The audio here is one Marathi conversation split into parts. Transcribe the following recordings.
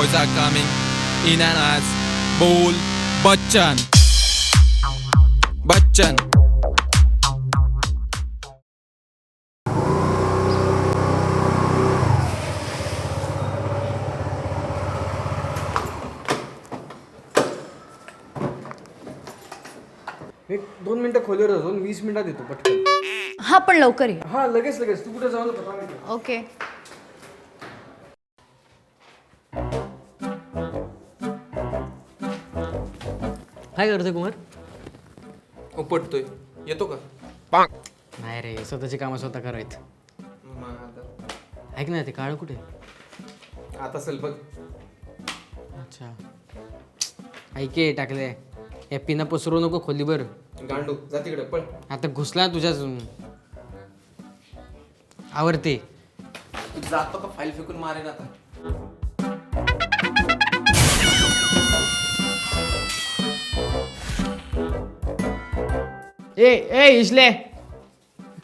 boys are coming in and as Bol Bachchan. Bachchan. एक दोन मिनिटं खोलीवर जाऊन वीस मिनिटात येतो पटकन हा पण लवकर ये हा लगेच लगेच तू कुठे जाऊ नको थांब. ओके काय करतोय कुमार उपटतोय येतो का? नाही रे स्वतःची कामं स्वतः करायत मग आता- ऐक ना ते काळ कुठे? आता असेल बघ. अच्छा. ऐके टाकले या पिना पसरू नको खोली बर गांडू जा तिकडे पळ. आता घुसला तुझ्याच. आवडते जातो का फाईल फेकून मारेन आता? ए ए इसले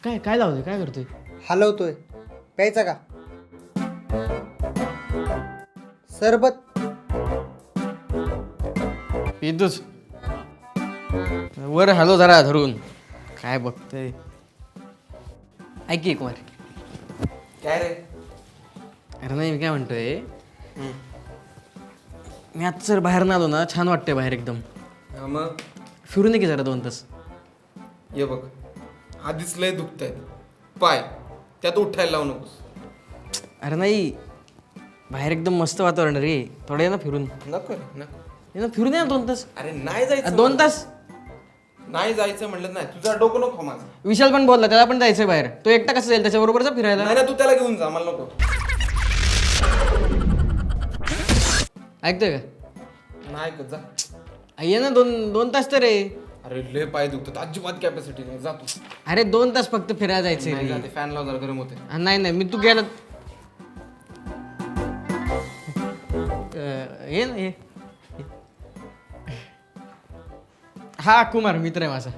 काय काय लावतोय? काय करतोय? हलवतोय. प्यायचा का? सरबत. पितोच वर हॅलो जरा धरून. काय बघतोय? ऐक की कुमार काय रे? अरे नाही मी काय म्हणतोय? मी आता जर बाहेर ना आलो ना छान वाटतंय बाहेर एकदम. मग? फिरून ये की जरा दोन तास. ये बघ. आधीच लय दुखत आहेत पाय त्यात उठायला लावू नकोस. अरे नाही बाहेर एकदम मस्त वातावरण रे. थोडं ये ना फिरून. नको रे, नको. ये ना फिरून ये ना दोन तास. अरे नाही अ, जायचं दोन तास. नाही जायचं म्हणलं नाही. तुझा डोकं नको माझं. विशाल पण बोलला त्याला पण जायचंय बाहेर. तो एकटा कसं जाईल? त्याच्याबरोबरच फिरायला. नाही ना तू त्याला घेऊन जा मला नको. ऐकतोय का? नाही का जा. आ, ये ना दोन दोन तास तर रे. अरे लय पाय दुखतात. अजिबात कॅपॅसिटी नाही. जातो अरे दोन तास फक्त फिरायला नाही जाते. फॅन लाव जरा गरम होते. नाही नाही. मी तू गेला अ, ये ना ये. ये. हा कुमार मित्र आहे माझा.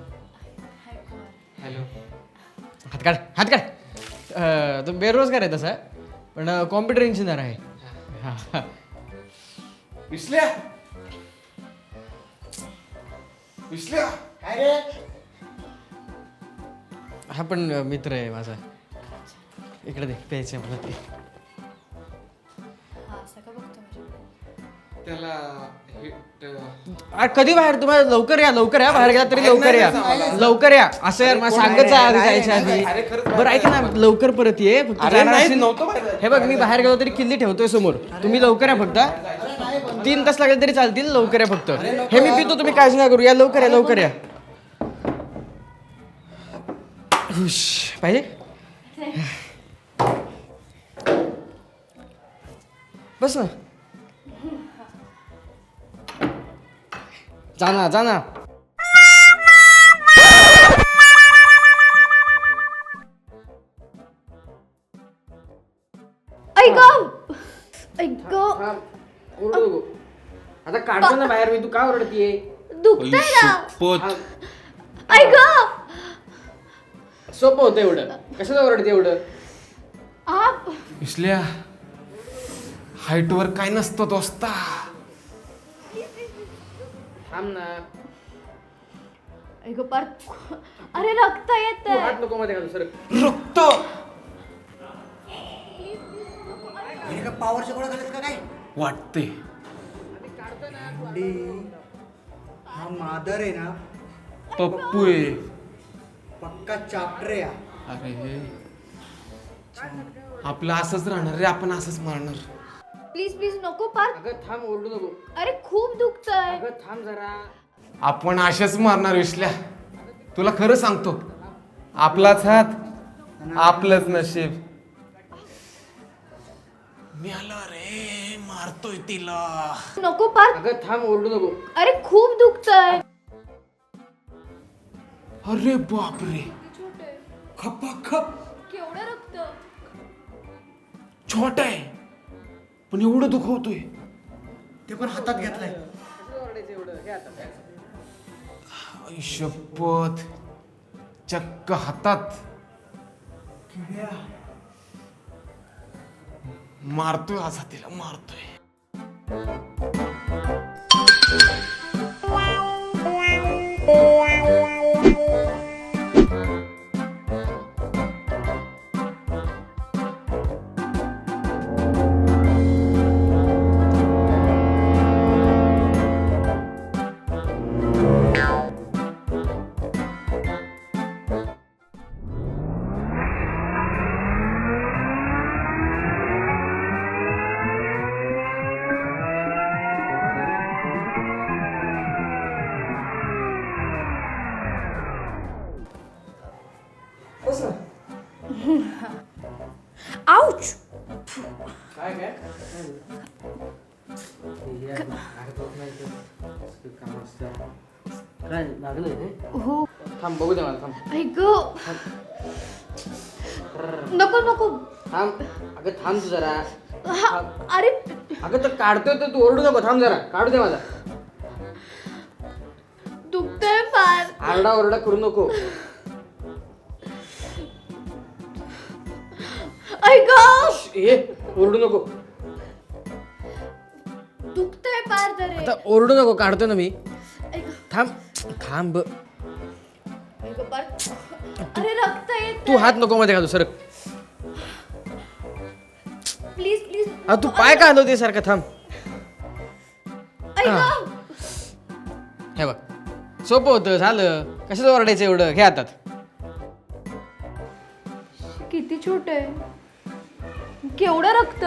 हॅलो हात काढ हात काढ. अ, तो बेरोजगार आहे तसा पण कॉम्प्युटर इंजिनियर आहे. हा, हा. विसल्या विसल्या? हा पण मित्र आहे माझा. इकडे दे प्यायचं आहे मला ते. त्याला आ, कधी बाहेर? तुम्हाला लवकर या लवकर या. बाहेर गेला तरी लवकर या. लवकर या. असं यार मला सांगत जा आधी जायच्या आधी. बरं ऐक ना लवकर परत ये. फक्त अरे जाणार नाही, असेल- नव्हतं बाहेर जायचं. हे बघ मी बाहेर गेलो तरी किल्ली ठेवतोय समोर. तुम्ही लवकर या फक्त. तीन तास लागले तरी चालतील लवकर या फक्त. हे मी पितो तुम्ही काळजी नका करू. या लवकर या लवकर या. हुश. पाहिजे? बस ना. जा ना जा ना. ऐक. ऐक. काढतो ना बाहेर मी तू का ओरडतीये दुखतंय ना पोत ऐक सोपं होतं एवढं कशाला ओरडते एवढं आप विसल्या हाईट वर काय नसतं दोस्ता थांब ना ऐक पार अरे रक्त तू येत हात नको मध्ये घालू सर रक्त पावरच्या गोळ्या घालत का काय वाटते अंडी हा मादर आहे ना. पप्पू आहे पक्का चाप्टर आहे हा. अरे आपलं असंच राहणार रे आपण असंच मारणार. प्लीज प्लीज नको पार. अगं थांब ओरडू नको. अरे खूप दुखतंय. अगं थांब जरा. आपण असेच मारणार विसल्या तुला खरं सांगतो. आपलाच हात आपलंच नशीब. मी आलो रे मारतोय तिला. नको पार. अगं थांब ओरडू नको. अरे खूप दुखतंय. अरे बापरे. खपा खप केवढं रक्त? छोट आहे. पण एवढं दुखवतोय. ते पण हातात घेतलाय. आई शपथ चक्क हातात. मारतोय असा तिला मारतोय. आऊच हो. थांब बघू दे मला थांब. ऐक नको नको. थांब. अगं थांब तू जरा. हा, अरे. अगं तर काढतोय तर तू ओरडू नको. थांब जरा. काढू दे माझा. दुखतंय फार. आरडा ओरडा करू नको. ऐक हे ओरडू नको. दुखतंय फार तरी आता ओरडू नको काढतो ना मी. ऐक थांब थांब. ऐक अरे रक्त येत तू हात नको मध्ये घालू सर प्लीज प्लीज. तू पाय का हलवते सारखं? थांब. ऐक हे बघ सोपं होतं झालं. कशाचं ओरडायचं एवढं? घे हातात. किती छोट आहे. केवढं रक्त?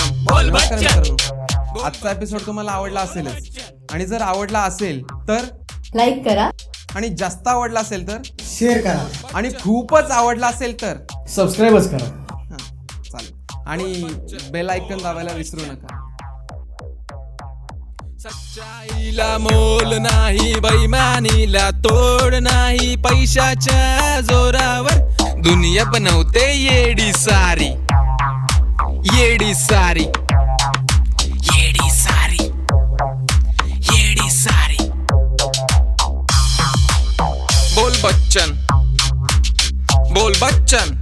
बच्चन बोल नमस्कार बच्चन मित्रांनो. आजचा एपिसोड तुम्हाला आवडला असेलच. आणि जर आवडला असेल तर लाईक करा. आणि जास्त आवडला असेल तर शेअर करा. आणि खूपच आवडला असेल तर सबस्क्राईबच करा. हां चालेल. आणि बेल आयकन दाबायला विसरू नका. सच्चाईला मोल नाही बैमानीला तोड नाही पैशाच्या जोरावर दुनिया बनवते येडी सारी. येडी सारी येडी सारी येडी सारी बोल बच्चन बोल बच्चन